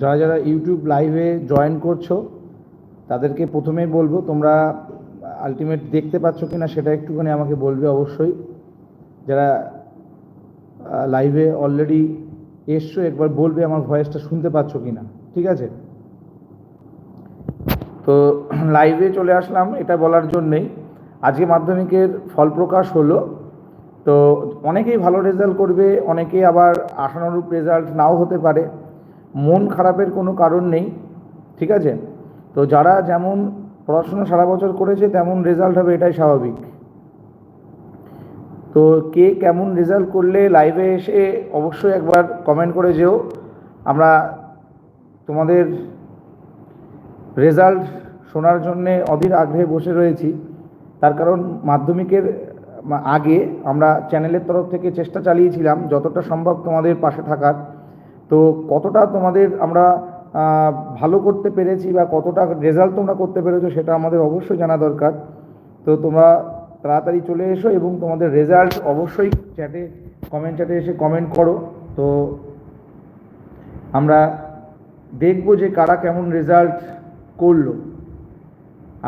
যারা যারা ইউটিউব লাইভে জয়েন করছ, তাদেরকে প্রথমেই বলব, তোমরা আলটিমেট দেখতে পাচ্ছ কি না সেটা একটুখানি আমাকে বলবে অবশ্যই। যারা লাইভে অলরেডি এসছো, একবার বলবে আমার ভয়েসটা শুনতে পাচ্ছ কি না ঠিক আছে? তো লাইভে চলে আসলাম, এটা বলার জন্যেই। আজকে মাধ্যমিকের ফল প্রকাশ হলো, তো অনেকেই ভালো রেজাল্ট করবে, অনেকেই আবার আশানুরূপ রেজাল্ট নাও হতে পারে। মন খারাপের কোনো কারণ নেই, ঠিক আছে? তো যারা যেমন পড়াশোনা সারা বছর করেছে, তেমন রেজাল্ট হবে, এটাই স্বাভাবিক। তো কে কেমন রেজাল্ট করলে লাইভে এসে অবশ্যই একবার কমেন্ট করে যেও। আমরা তোমাদের রেজাল্ট শোনার জন্যে অধীর আগ্রহে বসে রয়েছি। তার কারণ মাধ্যমিকের, আগে আমরা চ্যানেলের তরফ থেকে চেষ্টা চালিয়েছিলাম, যতটা সম্ভব তোমাদের পাশে থাকার। তো কতটা তোমাদের আমরা ভালো করতে পেরেছি বা কতটা রেজাল্ট তোমরা করতে পেরেছ সেটা আমাদের অবশ্যই জানা দরকার। তো তোমরা তাড়াতাড়ি চলে এসো এবং তোমাদের রেজাল্ট অবশ্যই চ্যাটে কমেন্ট চ্যাটে এসে কমেন্ট করো। তো আমরা দেখব যে কারা কেমন রেজাল্ট করল।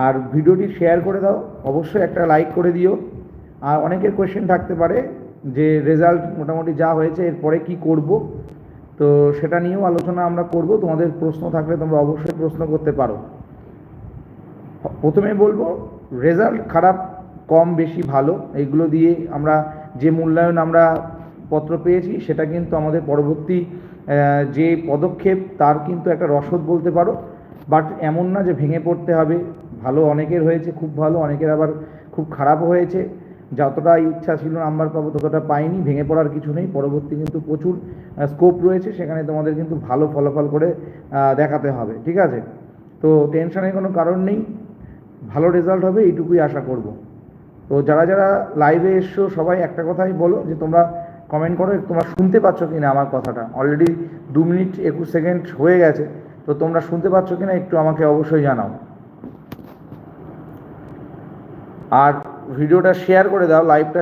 আর ভিডিওটি শেয়ার করে দাও, অবশ্যই একটা লাইক করে দিও। আর অনেকের কোয়েশ্চেন থাকতে পারে যে রেজাল্ট মোটামুটি যা হয়েছে, এরপরে কি করব। তো সেটা নিয়েও আলোচনা আমরা করব। তোমাদের প্রশ্ন থাকলে তোমরা অবশ্যই প্রশ্ন করতে পারো। প্রথমে বলব, রেজাল্ট খারাপ, কম, বেশি, ভালো, এইগুলো দিয়ে আমরা যে মূল্যায়ন আমরা পত্র পেয়েছি, সেটা কিন্তু আমাদের পরবর্তী যে পদক্ষেপ, তার কিন্তু একটা রসদ বলতে পারো। বাট এমন না যে ভেঙে পড়তে হবে। ভালো অনেকের হয়েছে, খুব ভালো, অনেকের আবার খুব খারাপও হয়েছে। যতটা ইচ্ছা ছিল নাম্বার পাবো, ততটা পাইনি, ভেঙে পড়ার কিছু নেই। পরবর্তী কিন্তু প্রচুর স্কোপ রয়েছে, সেখানে তোমাদের কিন্তু ভালো ফলাফল করে দেখাতে হবে, ঠিক আছে? তো টেনশনের কোনো কারণ নেই, ভালো রেজাল্ট হবে, এইটুকুই আশা করব। তো যারা যারা লাইভে এসছো, সবাই একটা কথাই বলো, যে তোমরা কমেন্ট করো, তোমরা শুনতে পাচ্ছ কি না আমার কথাটা? অলরেডি দু মিনিট একুশ সেকেন্ড হয়ে গেছে, তো তোমরা শুনতে পাচ্ছ কি না একটু আমাকে অবশ্যই জানাও। আর ভিডিওটা শেয়ার করে দাও লাইভটা